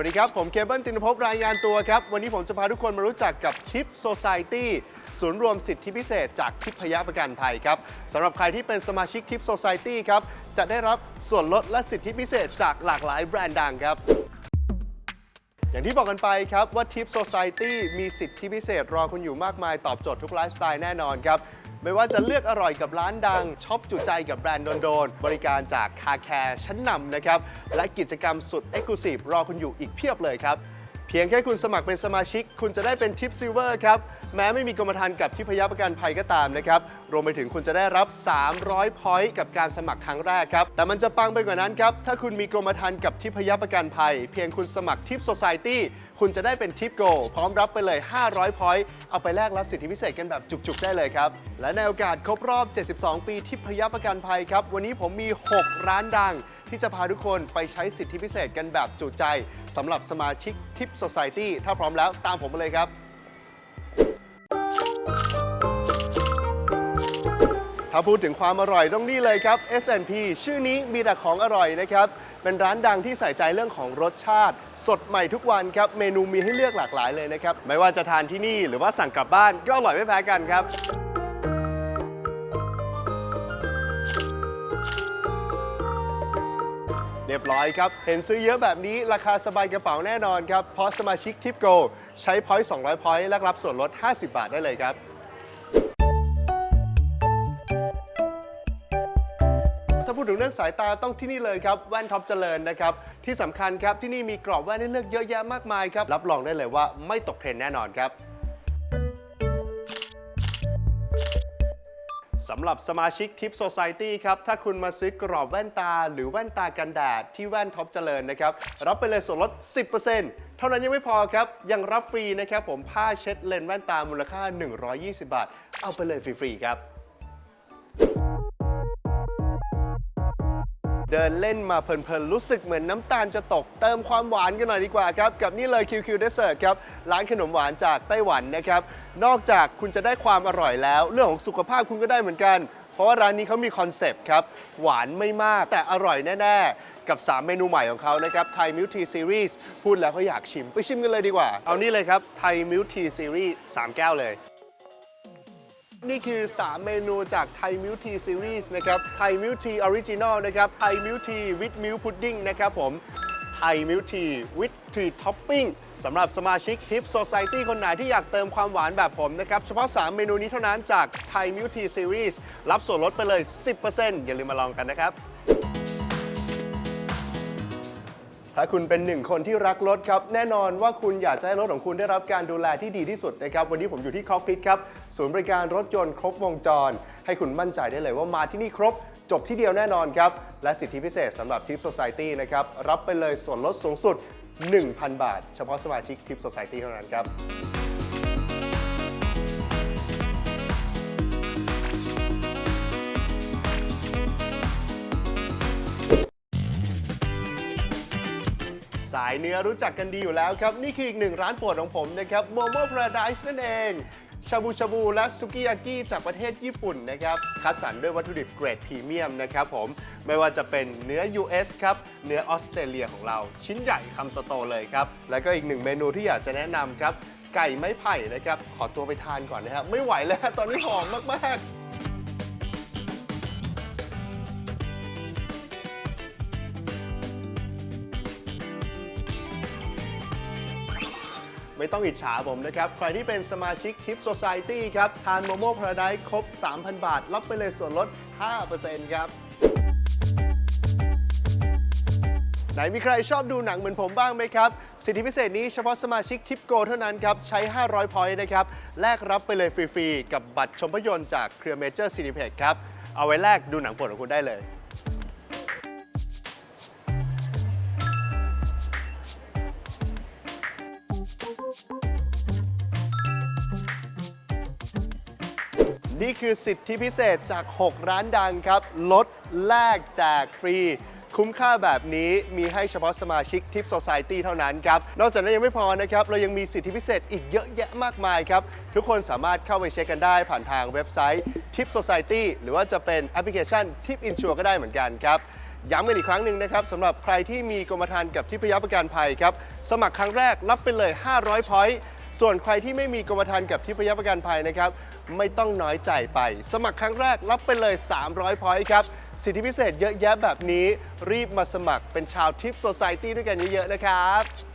วัสดีครับ ผมเคเบิลตินภพรายงานตัวครับ วันนี้ผมจะพาทุกคนมารู้จักกับทิปโซซ i ตี้ศูนย์รวมสิทธิพิเศษจากทิพยประกันภัยครับสำหรับใครที่เป็นสมาชิกทิปโซซ i ตี้ครับ จะได้รับส่วนลดและสิทธิพิเศษจากหลากหลายแบรนด์ดังครับอย่างที่บอกกันไปครับว่า Tip Society มีสิทธิพิเศษรอคุณอยู่มากมายตอบโจทย์ทุกไลฟ์สไตล์แน่นอนครับ ไม่ว่าจะเลือกอร่อยกับร้านดังช็อปจุใจกับแบรนด์โดนๆบริการจากคาแคร์ชั้นนำนะครับ และกิจกรรมสุด e x c l u s i v e รอคุณอยู่อีกเพียบเลยครับ เพียงแค่คุณสมัครเป็นสมาชิก คุณจะได้เป็นทิปซิลเวอร์ครับ แม้ไม่มีกรมธรรม์กับทิพยประกันภัยก็ตามนะครับ รวมไปถึงคุณจะได้รับ 300 พอยต์กับการสมัครครั้งแรกครับ แต่มันจะปังไปกว่านั้นครับ ถ้าคุณมีกรมธรรม์กับทิพยประกันภัย เพียงคุณสมัครทิปโซซ i ตี้คุณจะได้เป็นทิปโกพร้อมรับไปเลย 500 พอยต์เอาไปแลกรับสิทธิพิเศษกันแบบจุกๆ ได้เลยครับ และในโอกาสครบรอบ 72 ปีทิพยประกันภัยครับ วันนี้ผมมี 6 ร้านดังที่จะพาทุกคนไปใช้สิทธิพิเศษกันแบบจุใจสำหรับสมาชิกทิปโซซ i ตี้ถ้าพร้อมแล้วตามผมมาเลยครับ ถ้าพูดถึงความอร่อยต้องนี่เลยครับ S&P ชื่อนี้มีแต่ของอร่อยนะครับ เป็นร้านดังที่ใส่ใจเรื่องของรสชาติ สดใหม่ทุกวันครับ เมนูมีให้เลือกหลากหลายเลยนะครับ ไม่ว่าจะทานที่นี่หรือว่าสั่งกลับบ้านก็อร่อยไม่แพ้กันครับ เรียบร้อยครับ เห็นซื้อเยอะแบบนี้ราคาสบายกระเป๋าแน่นอนครับ เพราะสมาชิกทิปโกใช้พอยต์200พอยต์และรับส่วนลด 50 บาทได้เลยครับ พูดถึงเรื่องสายตาต้องที่นี่เลยครับ แว่นท็อปเจริญนะครับ ที่สำคัญครับที่นี่มีกรอบแว่นให้เลือกเยอะแยะมากมายครับ รับรองได้เลยว่าไม่ตกเทรนแน่นอนครับสำหรับสมาชิกทิปโซซ i ตี้ครับ ถ้าคุณมาซื้อกรอบแว่นตา หรือแว่นตากันแดดที่แว่นท็อปเจริญนะครับ รับไปเลยส่วนลด 10%เท่านั้นยังไม่พอครับ ยังรับฟรีนะครับผมผ้าเช็ดเลนส์แว่นตามูลค่า 120 บาท เอาไปเลยฟรีๆครับ เดินเล่นมาเพลินๆ รู้สึกเหมือนน้ำตาลจะตก เติมความหวานกันหน่อยดีกว่าครับ กับนี่เลย QQ Dessert ครับ ร้านขนมหวานจากไต้หวันนะครับ นอกจากคุณจะได้ความอร่อยแล้ว เรื่องของสุขภาพคุณก็ได้เหมือนกัน เพราะว่าร้านนี้เขามีคอนเซปต์ครับ หวานไม่มากแต่อร่อยแน่ ๆ กับ 3 เมนูใหม่ของเขานะครับ Thai Milk Tea Series พูดแล้วก็อยากชิมไปชิมกันเลยดีกว่า เอานี่เลยครับ Thai Milk Tea Series 3แก้วเลย นี่คือ 3 เมนูจาก Thai Milk Tea Series นะครับ Thai Milk Tea Original นะครับ Thai Milk Tea with Milk Pudding นะครับผม Thai Milk Tea with Tea Topping สำหรับสมาชิก Tip Society คนไหนที่อยากเติมความหวานแบบผมนะครับ เฉพาะ 3 เมนูนี้เท่านั้นจาก Thai Milk Tea Series รับส่วนลดไปเลย 10%อย่าลืมมาลองกันนะครับ ถ้าคุณเป็นหนึ่งคนที่รักรถครับ แน่นอนว่าคุณอยากจะให้รถของคุณได้รับการดูแลที่ดีที่สุดนะครับ วันนี้ผมอยู่ที่คอกพิทครับ ศูนย์บริการรถยนต์ครบวงจร ให้คุณมั่นใจได้เลยว่ามาที่นี่ครบ จบที่เดียวแน่นอนครับ และสิทธิพิเศษสำหรับทิปโซซายตี้นะครับ รับไปเลยส่วนลดสูงสุด 1,000 บาท เฉพาะสมาชิกทิปโซซายตี้เท่านั้นครับายเนื้อรู้จักกันดีอยู่แล้วครับ นี่คืออีกหนึ่งร้านโปรดของผมนะครับ Momo Paradise นั่นเองชาบูชาบูและซุกิยากิจากประเทศญี่ปุ่นนะครับ คัดสรรด้วยวัตถุดิบเกรดพรีเมียมนะครับผม ไม่ว่าจะเป็นเนื้อ US ครับ เนื้อออสเตรเลียของเรา ชิ้นใหญ่คำโตๆเลยครับ แล้วก็อีกหนึ่งเมนูที่อยากจะแนะนำครับ ไก่ไม้ไผ่นะครับ ขอตัวไปทานก่อนนะครับ ไม่ไหวแล้วตอนนี้หอมมากๆ ไม่ต้องอิจฉาผมนะครับ ใครที่เป็นสมาชิก Tip Society ครับ ทานโมโม่พาราไดครบ 3,000 บาท รับไปเลยส่วนลด 5%ครับ ไหนมีใครชอบดูหนังเหมือนผมบ้างไหมครับ สิทธิพิเศษนี้เฉพาะสมาชิกทิปโกเท่านั้นครับ ใช้ 500 พอยต์นะครับ แลกรับไปเลยฟรี ๆ กับบัตรชมภาพยนตร์จากเครือเมเจอร์ซีนิเพกครับ เอาไว้แลกดูหนังโปรดของคุณได้เลย นี่คือสิทธิพิเศษจาก 6 ร้านดังครับ ลดแลกแจกฟรี คุ้มค่าแบบนี้มีให้เฉพาะสมาชิกทิป Society เท่านั้นครับ นอกจากนั้นยังไม่พอนะครับ เรายังมีสิทธิพิเศษอีกเยอะแยะมากมายครับ ทุกคนสามารถเข้าไปเช็คกันได้ผ่านทางเว็บไซต์ Tip Society หรือว่าจะเป็นแอปพลิเคชัน Tip Insure ก็ได้เหมือนกันครับย้ำกันอีกครั้งหนึ่งนะครับสำหรับใครที่มีกรมธรรม์กับทิพยประกันภัยครับ สมัครครั้งแรกรับไปเลย 500 พอยต์ ส่วนใครที่ไม่มีกรมธรรม์กับทิพยประกันภัยนะครับ ไม่ต้องน้อยใจไป สมัครครั้งแรกรับไปเลย 300พอยต์ครับ สิทธิพิเศษเยอะแยะแบบนี้รีบมาสมัครเป็นชาวทิปโซซายตี้ด้วยกันเยอะๆนะครับ